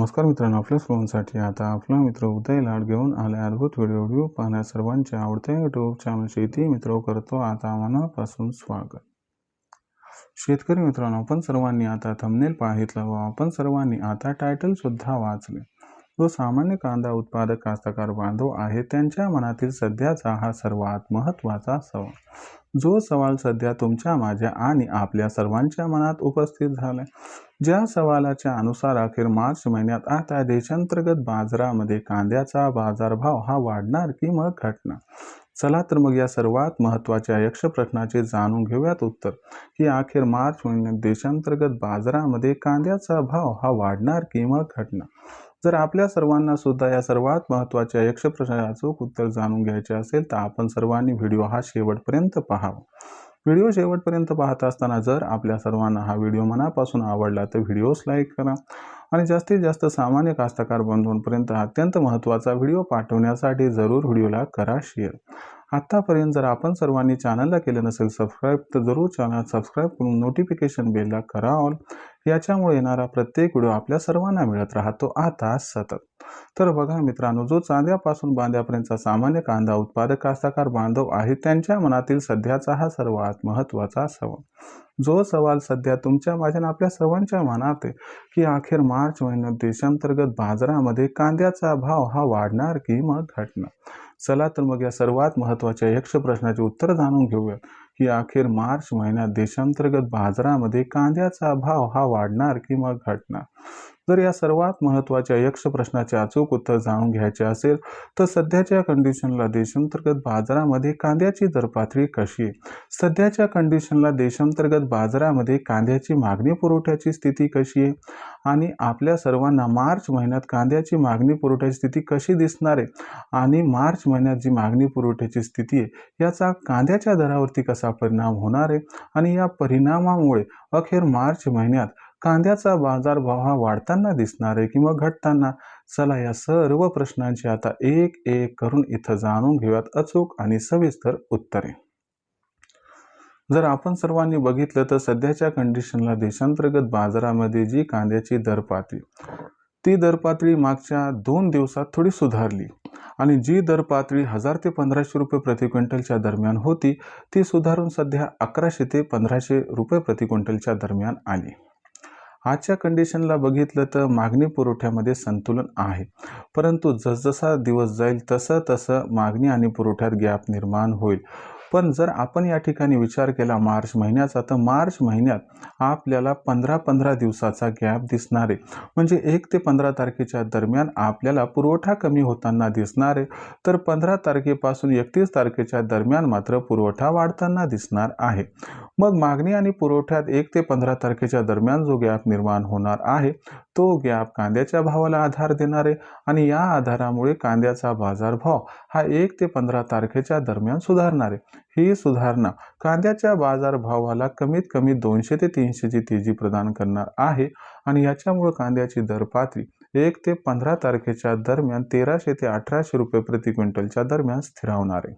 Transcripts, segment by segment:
नमस्कार मित्रांनो आपल्या सर्वांसाठी आता आपला मित्र उदय लाड घेऊन आले अद्भुत व्हिडिओ व्हिडिओ पाहण्या सर्वांचे आवडते यूट्यूब चॅनल शेती मित्र करतो आता मनापासून स्वागत. शेतकरी मित्रांनो आपण सर्वांनी आता थंबनेल पाहितलं व आपण सर्वांनी आता टायटल सुद्धा वाचले. जो सामान्य कांदा उत्पादक कास्तकार बांधव आहे त्यांच्या मनातील सध्याचा हा सर्वात महत्त्वाचा सवाल. जो सवाल सध्या तुमच्या माझ्या आणि आपल्या सर्वांच्या मनात उपस्थित झालाय. ज्या सवालाच्या अनुसार अखेर मार्च महिन्यात आता देशांतर्गत बाजारामध्ये कांद्याचा बाजारभाव हा वाढणार की मग घटणार? चला तर मग या सर्वात महत्त्वाच्या यक्ष प्रश्नाचे जाणून घेऊयात उत्तर. की अखेर मार्च महिन्यात देशांतर्गत बाजारामध्ये कांद्याचा भाव हा वाढणार की मग घटणार? जर आपल्या सर्वांना सुद्धा या सर्वात महत्त्वाच्या यक्षप्रश्नाचे अचूक उत्तर जाणून घ्यायचे असेल तर आपण सर्वांनी व्हिडिओ हा शेवटपर्यंत पाहावा. व्हिडिओ शेवटपर्यंत पाहत असताना जर आपल्या सर्वांना हा व्हिडिओ मनापासून आवडला तर व्हिडिओस लाईक करा आणि जास्तीत जास्त सामान्य कास्तकार बंधूंपर्यंत अत्यंत महत्त्वाचा व्हिडिओ पाठवण्यासाठी जरूर व्हिडिओला करा शेअर. आत्तापर्यंत जर आपण सर्वांनी चॅनलला केलं नसेल सबस्क्राईब तर जरूर चॅनल सबस्क्राईब करून नोटिफिकेशन बेलला करा ऑल याच्यामुळे येणारा प्रत्येक व्हिडिओ आपल्या सर्वांना मिळत राहतो. आता सतत. तर बघा मित्रांनो जो चांद्यापासून बांध्यापर्यंतचा सामान्य कांदा उत्पादक कास्तकार बांधव आहे त्यांच्या मनातील सध्याचा हा सर्वात महत्त्वाचा सवाल. जो सवाल सध्या तुमच्या माझ्या आपल्या सर्वांच्या मनात आहे की अखेर मार्च महिन्यात देशांतर्गत बाजारामध्ये कांद्याचा भाव हा वाढणार की मग घटणार? चला तर मग या सर्वात महत्त्वाच्या यक्ष प्रश्नाचे उत्तर जाणून घेऊया. की अखेर मार्च महिन्यात देशांतर्गत बाजारामध्ये कांद्याचा भाव हा वाढणार किंवा घटणार? जर या सर्वात महत्त्वाच्या यक्ष प्रश्नाचे अचूक उत्तर जाणून घ्यायचे असेल तर सध्याच्या कंडिशनला देशांतर्गत बाजारामध्ये कांद्याची दरपातळी कशी? आहे सध्याच्या कंडिशनला देशांतर्गत बाजारामध्ये कांद्याची मागणी पुरवठ्याची स्थिती कशी? आहे आणि आपल्या सर्वांना मार्च महिन्यात कांद्याची मागणी पुरवठ्याची स्थिती कशी दिसणार आहे? आणि मार्च महिन्यात जी मागणी पुरवठ्याची स्थिती आहे याचा कांद्याच्या दरावरती कसा परिणाम होणार आहे. आणि या परिणामामुळे अखेर मार्च महिन्यात कांद्याचा बाजारभाव हा वाढताना दिसणार आहे किंवा घटताना? चला या सर्व प्रश्नांची आता एक एक करून इथं जाणून घेऊयात अचूक आणि सविस्तर उत्तरे. जर आपण सर्वांनी बघितलं तर सध्याच्या कंडिशनला देशांतर्गत बाजारामध्ये जी कांद्याची दर पातळी ती दरपातळी मागच्या दोन दिवसात थोडी सुधारली. आणि जी दरपातळी हजार ते पंधराशे रुपये प्रति क्विंटलच्या दरम्यान होती ती सुधारून सध्या अकराशे ते पंधराशे रुपये प्रति क्विंटलच्या दरम्यान आली. आजच्या कंडिशनला बघितलं तर मागणी पुरवठ्यामध्ये संतुलन आहे. परंतु जसजसा दिवस जाईल तसं तसं मागणी आणि पुरवठ्यात गॅप निर्माण होईल. पण जर आपण या ठिकाणी विचार केला मार्च महिन्याचा तर मार्च महिन्यात आपल्याला पंधरा पंधरा दिवसाचा गॅप दिसणार आहे. म्हणजे एक ते पंधरा तारखेच्या दरम्यान आपल्याला पुरवठा कमी होताना दिसणार आहे. तर पंधरा तारखेपासून एकतीस तारखेच्या दरम्यान मात्र पुरवठा वाढताना दिसणार आहे. मग मागणी आणि पुरवठ्यात एक ते पंधरा तारखेच्या दरम्यान जो गॅप निर्माण होणार आहे तो गॅप कांद्याच्या भावाला आधार देणार आहे. आणि या आधारामुळे कांद्याचा बाजारभाव हा एक ते पंधरा तारखेच्या दरम्यान सुधारणार आहे. ही सुधारणा कांद्याच्या बाजारभावाला कमीत कमी दोनशे ते तीनशेची तेजी प्रदान करणार आहे आणि याच्यामुळे कांद्याची दर पातळी एक ते पंधरा तारखेच्या दरम्यान तेराशे ते अठराशे रुपये प्रति क्विंटलच्या दरम्यान स्थिरावणार आहे.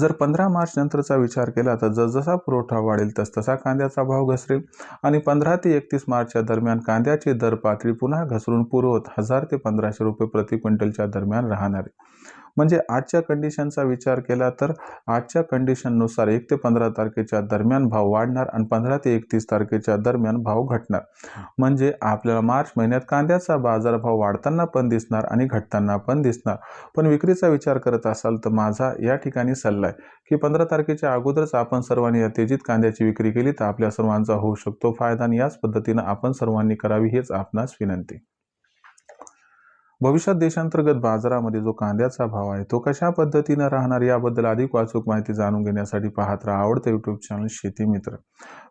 जर पंधरा मार्च नंतरचा विचार केला तर जसजसा पुरवठा वाढेल तसतसा कांद्याचा भाव घसरेल आणि पंधरा ते एकतीस मार्चच्या दरम्यान कांद्याची दर पातळी पुन्हा घसरून पुरवत हजार ते पंधराशे रुपये प्रति क्विंटलच्या दरम्यान राहणार आहे. म्हणजे आजच्या कंडिशनचा विचार केला तर आजच्या कंडिशननुसार एक ते पंधरा तारखेच्या दरम्यान भाव वाढणार आणि पंधरा ते एकतीस तारखेच्या दरम्यान भाव घटणार. म्हणजे आपल्याला मार्च महिन्यात कांद्याचा बाजारभाव वाढताना पण दिसणार आणि घटताना पण दिसणार. पण विक्रीचा विचार करत असाल तर माझा या ठिकाणी सल्ला आहे की पंधरा तारखेच्या अगोदरच आपण सर्वांनी या तेजीत कांद्याची विक्री केली तर आपल्या सर्वांचा होऊ शकतो फायदा आणि याच पद्धतीनं आपण सर्वांनी करावी हेच आपणास विनंती. भविष्यात देशांतर्गत बाजारामध्ये जो कांद्याचा भाव आहे तो कशा पद्धतीनं राहणार याबद्दल अधिक वाचूक माहिती जाणून घेण्यासाठी पाहत राहा आवडतं यूट्यूब चॅनल शेती मित्र.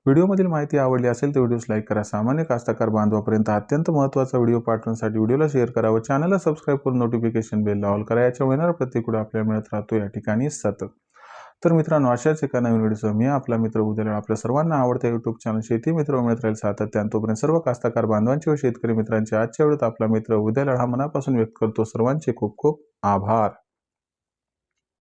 व्हिडिओमधील माहिती आवडली असेल तर व्हिडिओस लाईक करा. सामान्य कास्तकार बांधवापर्यंत अत्यंत महत्त्वाचा व्हिडिओ पाठवण्यासाठी व्हिडिओला शेअर करा व चॅनलला सबस्क्राईब करून नोटिफिकेशन बेल ऑल करा. याच्या येणारा प्रत्येक व्हिडिओ आपल्याला मिळत राहतो. या ठिकाणी सतत तर मित्रांनो अशाच एका नवीन व्हिडिओसह मी आपला मित्र उद्याला आपल्या सर्वांना आवडत्या युट्यूब चॅनल शेती मित्र मिळत राहील सातत्यान तोपर्यंत सर्व कास्तकार बांधवांचे व शेतकरी मित्रांचे आजच्या वेळेत आपला मित्र उद्याला हा मनापासून व्यक्त करतो. सर्वांचे खूप खूप आभार.